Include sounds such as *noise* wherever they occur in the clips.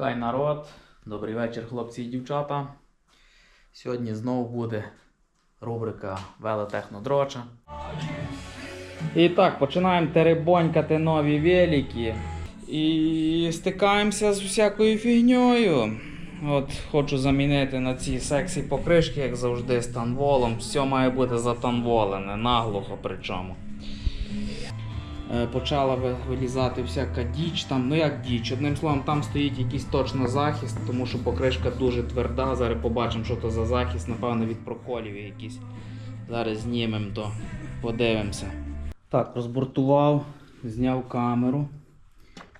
Хай народ, добрий вечір, хлопці і дівчата. Сьогодні знову буде рубрика Велотехнодроча. І так, починаємо теребонькати нові велики. І стикаємося з всякою фігньою. От хочу замінити на ці сексі покришки, як завжди, з танволом. Все має бути затанволене, наглухо причому. Е, почала вилізати всяка діч там, ну як діч. Одним словом, там стоїть якийсь точно захист, тому що покришка дуже тверда. Зараз побачимо, що то за захист, напевно, від проколів якісь. Зараз знімемо то, подивимося. Так, розбортував, зняв камеру.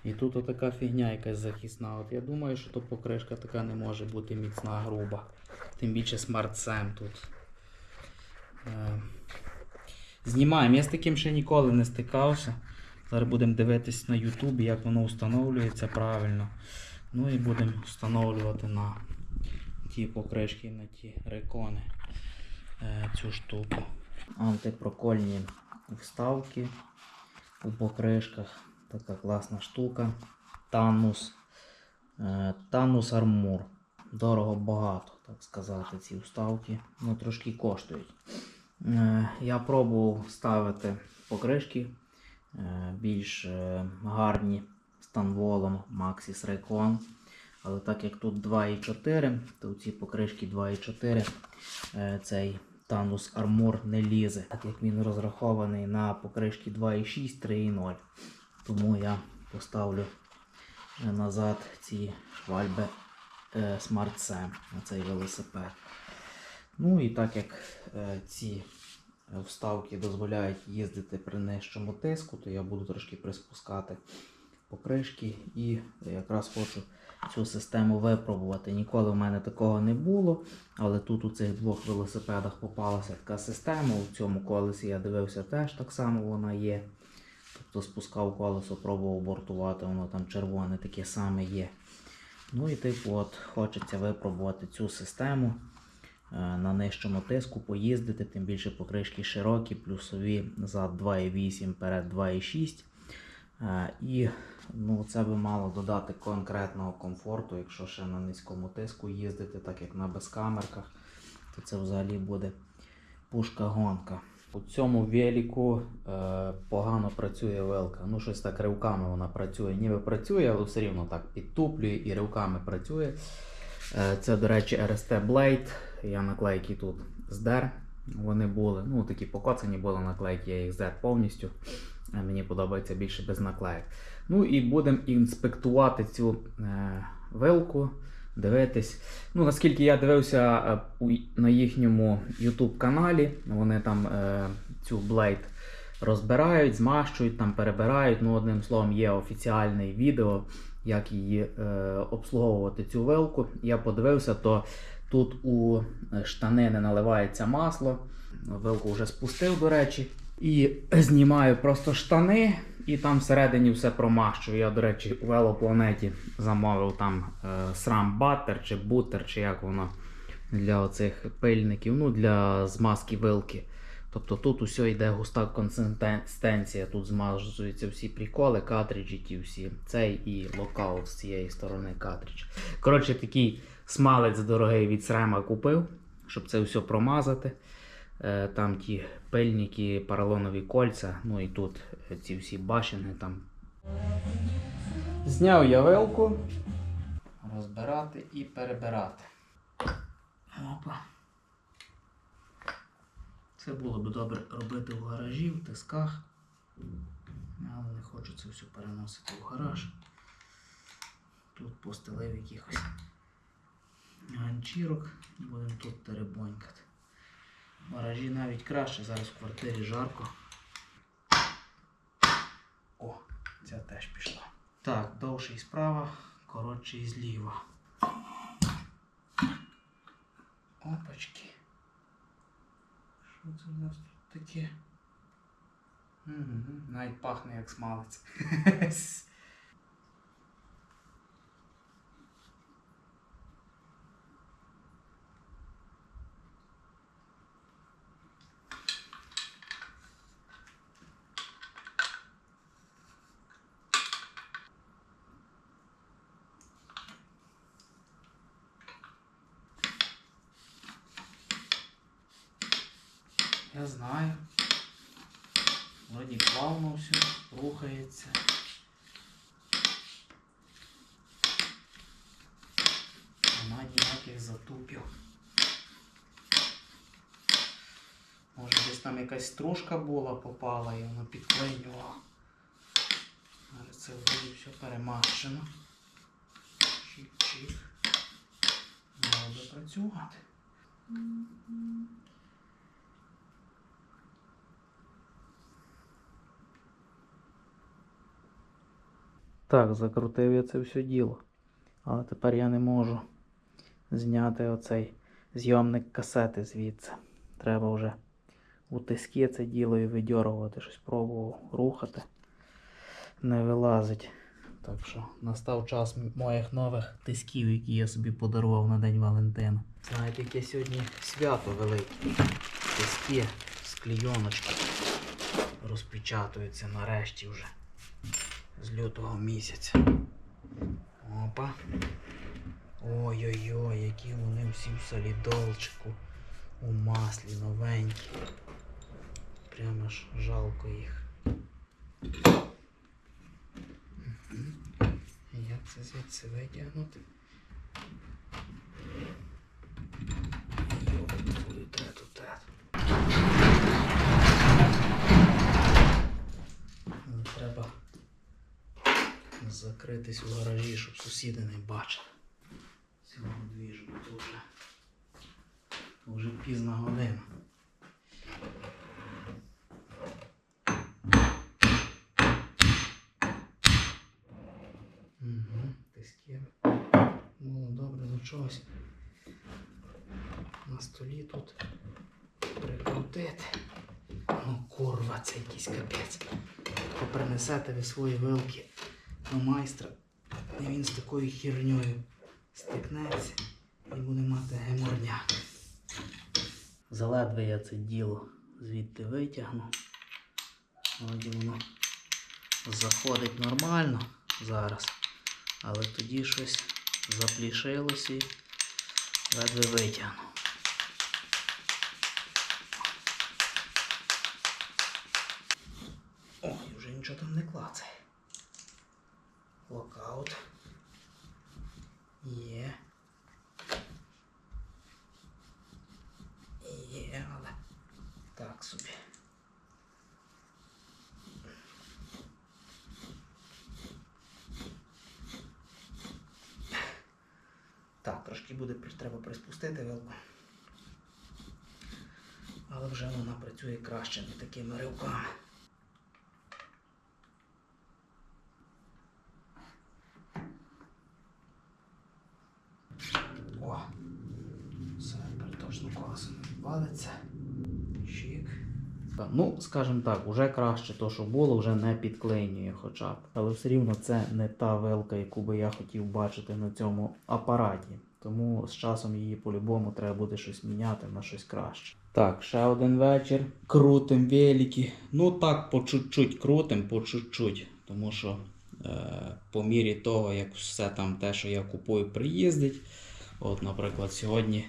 І тут отака фігня якась захисна. От я думаю, що то покришка така не може бути міцна, груба. Тим більше Sam тут. Знімаємо. Я з таким ще ніколи не стикався. Зараз будемо дивитись на YouTube, як воно встановлюється правильно. Ну і будемо встановлювати на ті покришки, на ті рекони е, цю штуку. Антипрокольні вставки у покришках. Така класна штука. Танус. Е, Танус Армур. Дорого багато, так сказати, ці вставки. Ну, трошки коштують. Е, Я пробував ставити покришки е, більш е, гарні з танволом Maxis Raycon. Але так як тут 2,4, то ці покришки 2,4 е, цей Tanus Armor не лізе, так як він розрахований на покришки 2,6, 3,0. Тому я поставлю назад ці швальби Smart на цей велосипед. Ну і так як е, ці е, вставки дозволяють їздити при нижчому тиску, то я буду трошки приспускати покришки і якраз хочу цю систему випробувати. Ніколи в мене такого не було, але тут у цих двох велосипедах попалася така система. У цьому колесі я дивився теж так само вона є. Тобто спускав колесо, пробував бортувати, воно там червоне таке саме є. Ну і типу, от хочеться випробувати цю систему на нижчому тиску, поїздити, тим більше покришки широкі, плюсові зад 2,8, перед 2,6. Е, І ну, це би мало додати конкретного комфорту, якщо ще на низькому тиску їздити, так як на безкамерках, то це взагалі буде пушка-гонка. У цьому велику е, погано працює велка. Ну, щось так ривками вона працює. Ніби працює, але все рівно так підтуплює і ривками працює. Е, це, до речі, RST Blade. Я наклейки тут здер. Вони були, ну такі покоцані були наклейки, я їх здер повністю. Е, Мені подобається більше без наклеїк. Ну і будемо інспектувати цю е, вилку, дивитись. Ну, наскільки я дивився е, на їхньому YouTube каналі, вони там е, цю Blade розбирають, змащують, там перебирають. Ну, одним словом, є офіціальне відео, як її е, обслуговувати цю вилку. Я подивився, то тут у е, штани не наливається масло. Вилку вже спустив, до речі. І *clears throat* знімаю просто штани, і там всередині все промащую. Я, до речі, у велопланеті замовив там е, срам баттер чи бутер, чи як воно для оцих пильників, ну для змазки вилки. Тобто тут усе йде густа консистенція, тут змазуються всі приколи, картриджі ті всі. Цей і локаут з цієї сторони картридж. Коротше, такий смалець дорогий від срема купив, щоб це все промазати. Е, Там ті пильники, поролонові кольця, ну і тут е, ці всі башени там. Зняв я вилку. Розбирати і перебирати. Опа. Це було б добре робити в гаражі, в тисках. Але не хочу це все переносити в гараж. Тут постелив якихось ганчірок і будемо тут теребонькати. В гаражі навіть краще, зараз в квартирі жарко. О, ця теж пішла. Так, довший справа, коротший зліва. Опачки. Що це в нас тут таке? Навіть пахне як смалець. Я знаю. Вроді плавно все рухається. Нема ніяких затупів. Може десь там якась стружка була, попала і воно підклинювало. Але це вроді все перемащено. Чик-чик. Мало би працювати. Так, закрутив я це все діло. Але тепер я не можу зняти оцей зйомник касети звідси. Треба вже у тиски це діло і видьоргувати, щось пробував рухати. Не вилазить. Так що настав час моїх нових тисків, які я собі подарував на День Валентина. Знаєте, яке сьогодні свято велике. Тиски з клійоночки розпечатуються нарешті вже з лютого місяця. Опа. Ой-ой-ой, які вони всі в солідолчику. У маслі новенькі. Прямо ж жалко їх. Як це звідси витягнути? Закритись у гаражі, щоб сусіди не бачили. Цього двіжу, то вже, вже пізна година. Угу, тиски. Було добре до чогось. На столі тут прикрутити. Ну, курва, це якийсь капець. Попринесете ви свої вилки до майстра, і він з такою херньою стикнеться і буде мати геморняк. Заледве я це діло звідти витягну. Вроді воно заходить нормально зараз, але тоді щось заплішилося і ледве витягну. Ой, вже нічого там не клацає. Локаут. Є. Є, але так собі. Так, трошки буде треба приспустити вилку. Але вже вона працює краще не такими ривками. О, все, тепер точно колесо не відвалиться. Чик. Ну, скажімо так, уже краще то, що було, вже не підклинює хоча б. Але все рівно це не та вилка, яку би я хотів бачити на цьому апараті. Тому з часом її по-любому треба буде щось міняти на щось краще. Так, ще один вечір. Крутим велики. Ну так, по чуть-чуть крутим, по чуть-чуть. Тому що е, по мірі того, як все там те, що я купую, приїздить. От, наприклад, сьогодні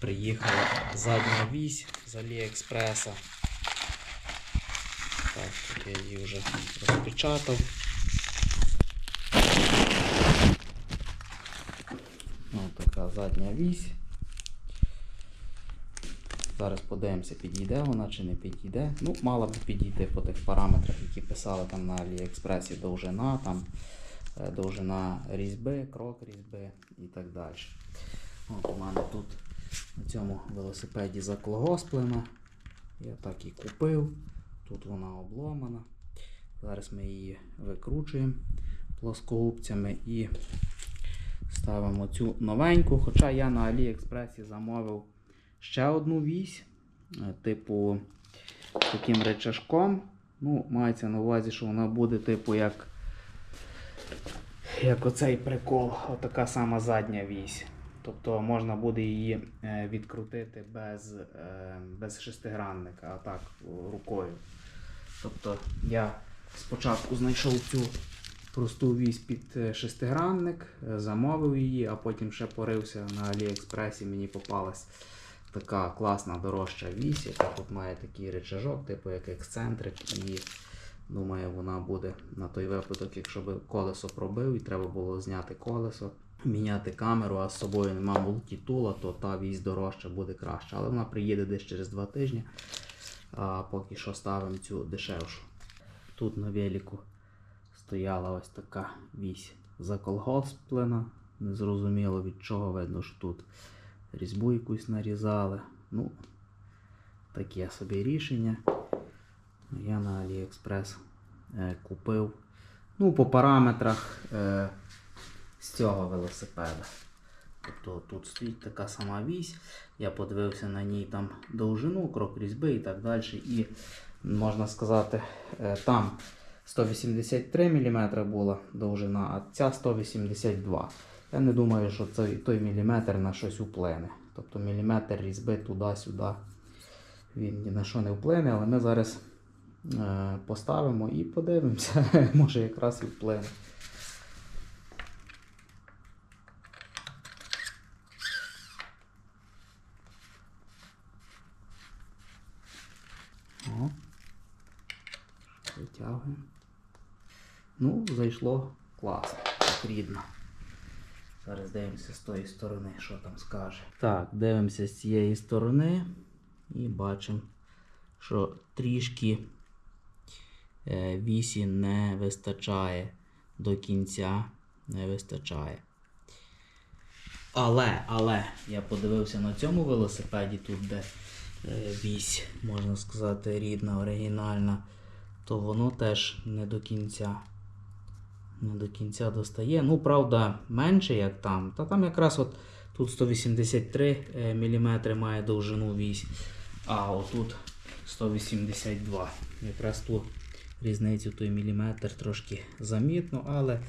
приїхала задня вісь з Аліекспреса. Так, я її вже розпечатав. Ось така задня вісь. Зараз подивимося, підійде вона чи не підійде. Ну, мала б підійти по тих параметрах, які писали там на Аліекспресі довжина, там, е, довжина різьби, крок різьби і так далі. От у мене тут на цьому велосипеді заклогосплена. Я так і купив. Тут вона обломана. Зараз ми її викручуємо плоскогубцями і ставимо цю новеньку. Хоча я на Аліекспресі замовив ще одну вісь, е, типу таким речашком. Ну, мається на увазі, що вона буде, типу, як, як оцей прикол, отака сама задня вісь. Тобто можна буде її е, відкрутити без, е, без шестигранника, а так рукою. Тобто я спочатку знайшов цю просту вісь під е, шестигранник, е, замовив її, а потім ще порився на Аліекспресі, мені попалась така класна дорожча вісь, яка тут має такий речажок, типу як ексцентрик, і думаю, вона буде на той випадок, якщо би колесо пробив і треба було зняти колесо, міняти камеру, а з собою нема мультітула, то та вісь дорожча буде краще. Але вона приїде десь через два тижні. А поки що ставимо цю дешевшу. Тут на велику стояла ось така вісь заколгосплена. Незрозуміло від чого видно, що тут різьбу якусь нарізали. Ну, таке собі рішення. Я на AliExpress е, купив. Ну, по параметрах е, з цього велосипеда. Тобто тут стоїть така сама вісь. Я подивився на ній там довжину, крок різьби і так далі. І можна сказати, е, там 183 мм була довжина, а ця 182 Я не думаю, що цей, той міліметр на щось вплине. Тобто міліметр різьби туди-сюди він ні на що не вплине, але ми зараз е, поставимо і подивимося, *laughs* може якраз і вплине. О. Витягуємо. Ну, зайшло класно, так рідно. Зараз дивимося з тої сторони, що там скаже. Так, дивимося з цієї сторони і бачимо, що трішки е, вісі не вистачає до кінця. Не вистачає. Але, але, я подивився на цьому велосипеді, тут де е, вісь, можна сказати, рідна, оригінальна, то воно теж не до кінця. Не до кінця достає. Ну, правда, менше, як там. Та там якраз от тут 183 мм має довжину вісь, а отут 182. Якраз ту різницю той міліметр трошки замітно, але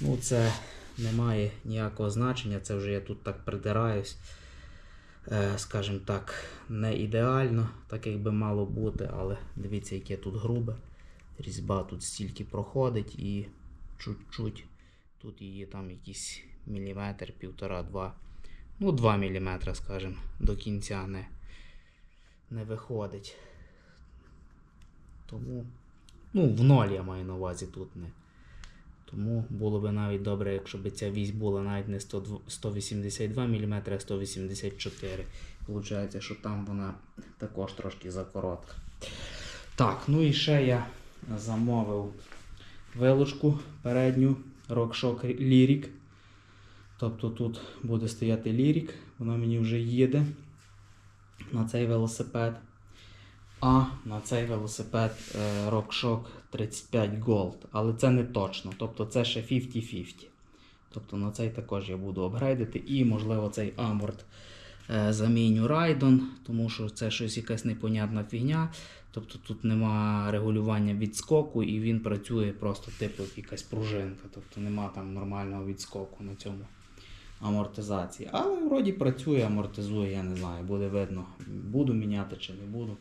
ну, це не має ніякого значення. Це вже я тут так придираюсь. Е, скажімо так, не ідеально, так як би мало бути, але дивіться, яке тут грубе. Різьба тут стільки проходить і чуть-чуть. Тут її там якийсь міліметр, півтора-два. Ну, 2 міліметри, скажімо, до кінця не, не виходить. Тому, ну, в ноль я маю на увазі тут не. Тому було б навіть добре, якщо б ця вісь була навіть не 102 182 мм, а 184 Получається, що там вона також трошки закоротка. Так, ну і ще я замовив вилочку передню RockShox Lyric. Тобто тут буде стояти Lyric, вона мені вже їде на цей велосипед. А на цей велосипед е, RockShox 35 Gold. Але це не точно. Тобто це ще 50-50. Тобто на цей також я буду апгрейдити. І, можливо, цей Аморт е, заміню Raidon, тому що це щось якась непонятна фігня. Тобто тут нема регулювання відскоку і він працює просто типу якась пружинка. Тобто нема там нормального відскоку на цьому амортизації. Але вроді працює, амортизує, я не знаю, буде видно, буду міняти чи не буду.